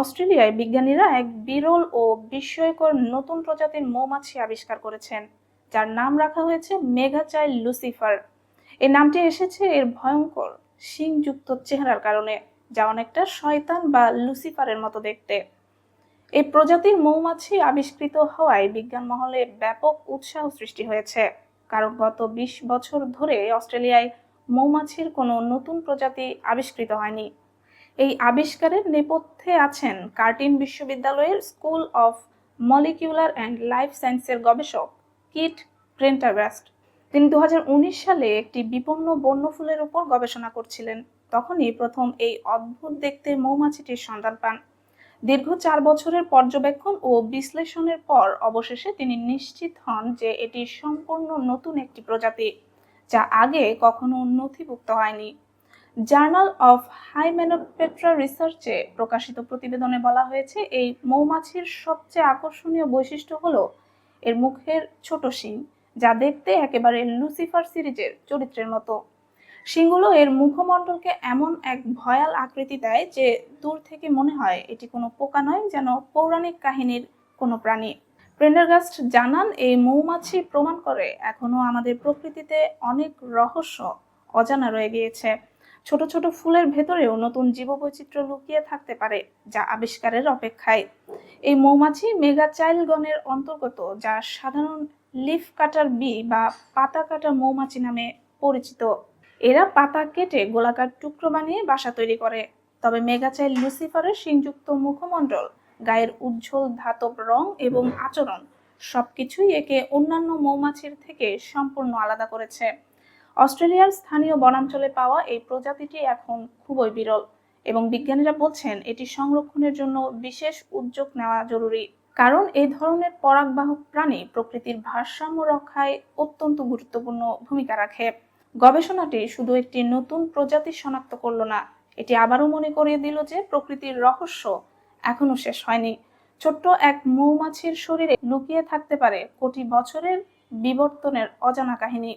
অস্ট্রেলিয়ায় বিজ্ঞানীরা এক বিরল ও বিস্ময়কর নতুন প্রজাতির মৌমাছি আবিষ্কার করেছেন, যার নাম রাখা হয়েছে মেঘাচাইল লুসিফার। এই নামটি এসেছে এর ভয়ঙ্কর শিংযুক্ত চেহারার কারণে, যা অনেকটা শয়তান বা লুসিফারের মতো দেখতে। এই প্রজাতির মৌমাছি আবিষ্কৃত হওয়ায় বিজ্ঞান মহলে ব্যাপক উৎসাহ সৃষ্টি হয়েছে, কারণ গত বিশ বছর ধরে অস্ট্রেলিয়ায় মৌমাছির কোনো নতুন প্রজাতি আবিষ্কৃত হয়নি। এই আবিষ্কারের নেপথ্যে আছেন কার্টিন বিশ্ববিদ্যালয়ের school of molecular and life সায়েন্সের গবেষক কিট প্রেন্টারগাস্ট তিনি দু হাজার উনিশ সালে একটি বিপন্ন বন্যফুলের উপর গবেষণা করছিলেন। তখনই প্রথম এই অদ্ভুত দেখতে মৌমাছিটির সন্ধান পান। দীর্ঘ চার বছরের পর্যবেক্ষণ ও বিশ্লেষণের পর অবশেষে তিনি নিশ্চিত হন যে এটি সম্পূর্ণ নতুন একটি প্রজাতি, যা আগে কখনো নথিভুক্ত হয়নি। জার্নাল অফ হাইমেনোপেট্রা রিসার্চে প্রকাশিত প্রতিবেদনে বলা হয়েছে, এই মৌমাছির সবচেয়ে আকর্ষণীয় বৈশিষ্ট্য হলো এর মুখের ছোট শিং, যা দেখতে একেবারে লুসিফার সিরিজের চরিত্রের মতো। শিংগুলো এর মুখমণ্ডলকে এমন এক ভয়াল আকৃতি দেয় যে দূর থেকে মনে হয় এটি কোনো পোকা নয়, যেন পৌরাণিক কাহিনীর কোনো প্রাণী। প্রেন্ডারগাস্ট জানান, এই মৌমাছি প্রমাণ করে এখনও আমাদের প্রকৃতিতে অনেক রহস্য অজানা রয়ে গিয়েছে। ছোট ছোট ফুলের ভেতরেও নতুন জীববৈচিত্র্য লুকিয়ে থাকতে পারে যা আবিষ্কারের অপেক্ষায়। এই মৌমাছি মেগাচাইলগণের অন্তর্গত, যা সাধারণ লিফ কাটার বি বা পাতা কাটা মৌমাছি নামে পরিচিত। এরা পাতা কেটে গোলাকার টুকরো বানিয়ে বাসা তৈরি করে। তবে মেগাচাইল লুসিফারের শিংযুক্ত মুখমণ্ডল, গায়ের উজ্জ্বল ধাতব রং এবং আচরণ, সবকিছুই একে অন্যান্য মৌমাছির থেকে সম্পূর্ণ আলাদা করেছে। অস্ট্রেলিয়ার স্থানীয় বনাঞ্চলে পাওয়া এই প্রজাতিটি এখন খুবই বিরল এবং বিজ্ঞানীরা বলছেন এটি সংরক্ষণের জন্য বিশেষ উদ্যোগ নেওয়া জরুরি। কারণ এই ধরনের পরাগবাহক প্রাণী প্রকৃতির ভারসাম্য রক্ষায় অত্যন্ত গুরুত্বপূর্ণ ভূমিকা রাখে। গবেষণাটি শুধু একটি নতুন প্রজাতি শনাক্ত করল না, এটি আবারও মনে করিয়ে দিল যে প্রকৃতির রহস্য এখনও শেষ হয়নি। ছোট্ট এক মৌমাছির শরীরে লুকিয়ে থাকতে পারে কোটি বছরের বিবর্তনের অজানা কাহিনী।